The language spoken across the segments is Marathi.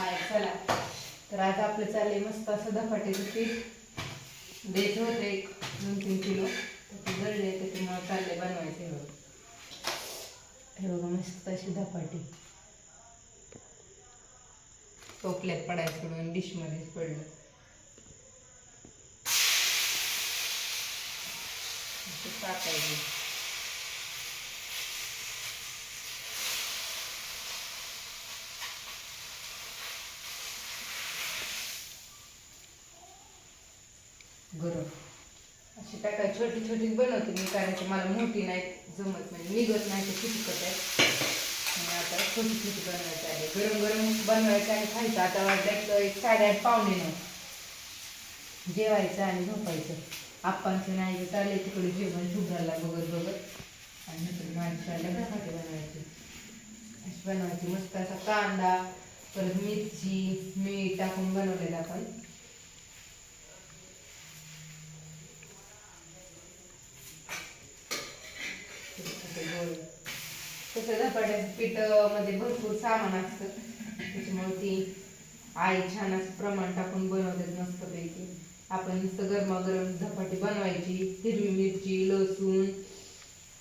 हाय चला. तर आज आपलं चालले मस्त असं धपाट्याचं पीठ. द्यायचं होतं एक दोन तीन किलो. तर ते जळले त्याच्यामुळे चालले बनवायचे हे बघा. हे बघा मस्त अशी धपाटी. टोपल्यात पडायचं सोडून डिशमध्येच पडलं. असं टाकायचं बरं. अशी टाकाय छोटी छोटीच बनवते मी कारण की मला मोठी नाही जमत नाही निघत नाही ते चिटकत आहे. आणि आता छोटी छोटी बनवायची आहे. गरम गरम बनवायचं आणि खायचं. आता वाटलं एक साडेआठ पावणे नऊ. जेवायचं आणि झोपायचं. आप्पांचं नाही चालले तिकडे जेवण शुभ्राला बघत बघत. आणि नंतर माझ्या धपाटे बनवायचे. अशी बनवायची. मस्त असा कांदा परत मिरची मीठ टाकून बनवलेलं आपण. तसं धपाट्याचं पीठमध्ये म्हणजे भरपूर सामान असतं. त्याच्यामुळे ती आई छान असं प्रमाण टाकून बनवतात मस्तपैकी. आपण नुसतं गरमागरम धपाटी बनवायची हिरवी मिरची लसूण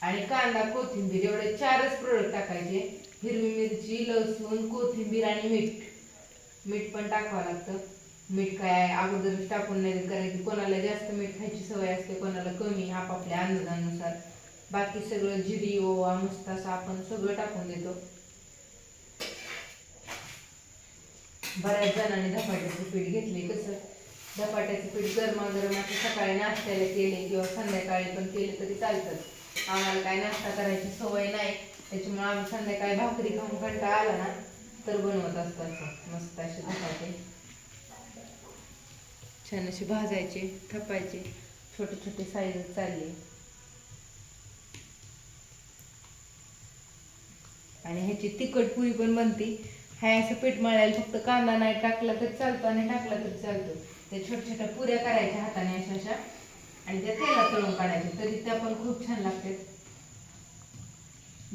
आणि कांदा कोथिंबीर एवढे चारच प्रोडक्ट टाकायचे. हिरवी मिरची लसूण कोथिंबीर आणि मीठ. मीठ पण टाकावं लागतं. मीठ काय अगोदरच टाकून नाही कारण की कोणाला जास्त मीठ खायची सवय असते कोणाला कमी आपापल्या अंदाजानुसार. बाकी सगळं जिरी ओवा मस्त आपण सगळं टाकून देतो. बऱ्याच जणांनी धपाट्याचं पीठ घेतले कसं? धपाट्याचं पीठ गरमागरम असं सकाळी नाश्त्याला केले किंवा संध्याकाळी पण केले तरी चालतं. आम्हाला काय नाश्ता करायची सवय नाही. त्याच्यामुळे आम्ही संध्याकाळी भाकरी खाऊन कंटाळा आला ना तर बनवत असतो असं मस्त असे धपाटे. छान असे भाजायचे थपायचे. छोटे छोटे साईज चालले. आणि ह्याची तिखट पुरी पण बनते. हाय असं पीठ मळायला फक्त कांदा नाही टाकला तरी चालतो आणि टाकला तरी चालतो. त्या छोट्या छोट्या पुऱ्या करायच्या हाताने अशा अशा. आणि त्या तेलात तळून काढायच्या. तरी त्या पण खूप छान लागतात.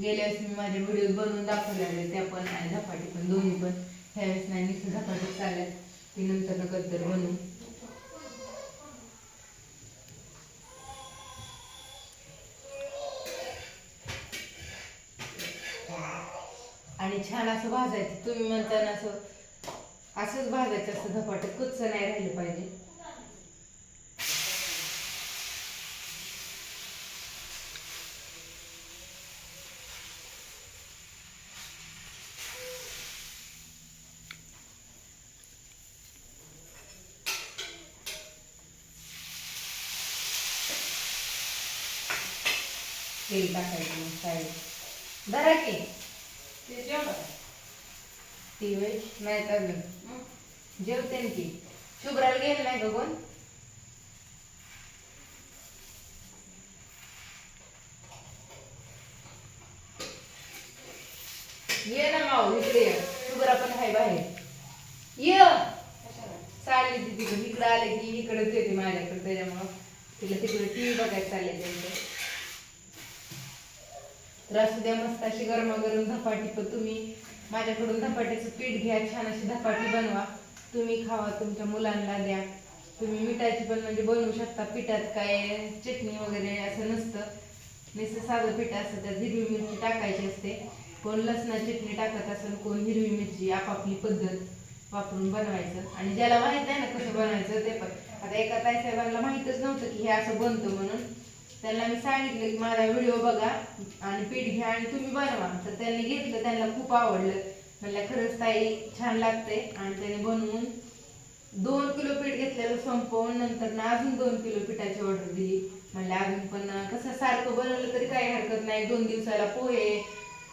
गेल्या वेळेस मी माझ्या व्हिडिओ बनवून दाखवलेले त्या पण आणि झपाटी पण. दोन्ही पण. ह्यावेळेस नाही नुसतं झपाटीत चालल्यात ती नंतर नकल बनवून आणि छान असं भाजायचं. तुम्ही म्हणताना असं असंच भाजायचं असं धपाट कुच नाही राहिलं पाहिजे. तेल टाकायचं साईड. धरा की. ती वेळ नाही तर जेवते ना ती. शुभ्राला गेलं नाही का कोण? ये ना माऊ इकडे ये. शुभ्रा पण आहे बाहेर. ये. चालली ती तिकडे. इकडे आले की इकडेच येते माझ्याकडे. त्याच्यामुळं तिला तिकडे टी व्ही बघायला चालले त्यांचं तर असू द्या मस्त अशी गरमागरम धपाटी पण तुम्ही. माझ्याकडून धपाट्याचं पीठ घ्या छान अशी धपाटी बनवा. तुम्ही खावा तुमच्या मुलांना द्या. तुम्ही मिठाची पण म्हणजे बनवू शकता पिठात काय चटणी वगैरे असं नसतं. नुसतं साधं पीठ असतं त्यात हिरवी मिरची टाकायची असते. कोण लसणा चटणी टाकत असेल कोण हिरवी मिरची आपापली पद्धत वापरून बनवायचं. आणि ज्याला माहीत नाही ना कसं बनवायचं ते पण. आता एका ताई साहेबांना माहीतच नव्हतं की हे असं बनतं म्हणून. त्यांना मी सांगितलं की माझा व्हिडिओ बघा आणि पीठ घ्या आणि तुम्ही बनवा. तर त्यांनी घेतलं त्यांना खूप आवडलं. म्हणलं खरंच ताई छान लागते आणि त्याने बनवून दोन किलो पीठ घेतलेलं संपवून नंतर ना अजून दोन किलो पिठाची ऑर्डर दिली. म्हणलं अजून पण कसं सारखं बनवलं तरी काही हरकत नाही. दोन दिवसाला पोहे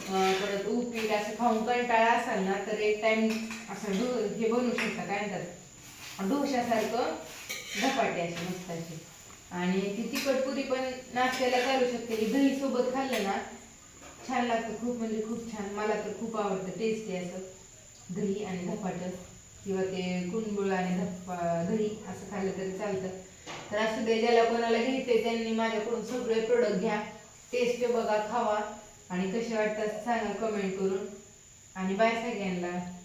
परत उपीट असं खाऊन कंटाळा असाल ना तर एक टाइम असं डो हे बनवू शकता काय म्हणतात? डोशासारखं झपाटे असे मस्त असे. आणि ती तिखट पुरी पण नाश्त्याला घालू शकते. दही सोबत खाल्लं ना छान लागतं खूप म्हणजे खूप छान. मला तर खूप आवडतं. टेस्टी असं. दही आणि धपाटं. किंवा ते कुंबळ आणि धप्पा दही असं खाल्लं तरी चालतं. तर असं दे ज्याला कोणाला घ्यायचंय त्यांनी माझ्याकडून सगळे प्रोडक्ट घ्या. टेस्ट बघा खावा. आणि कसे वाटतात सांगा कमेंट करून. आणि बाय सगळ्यांना.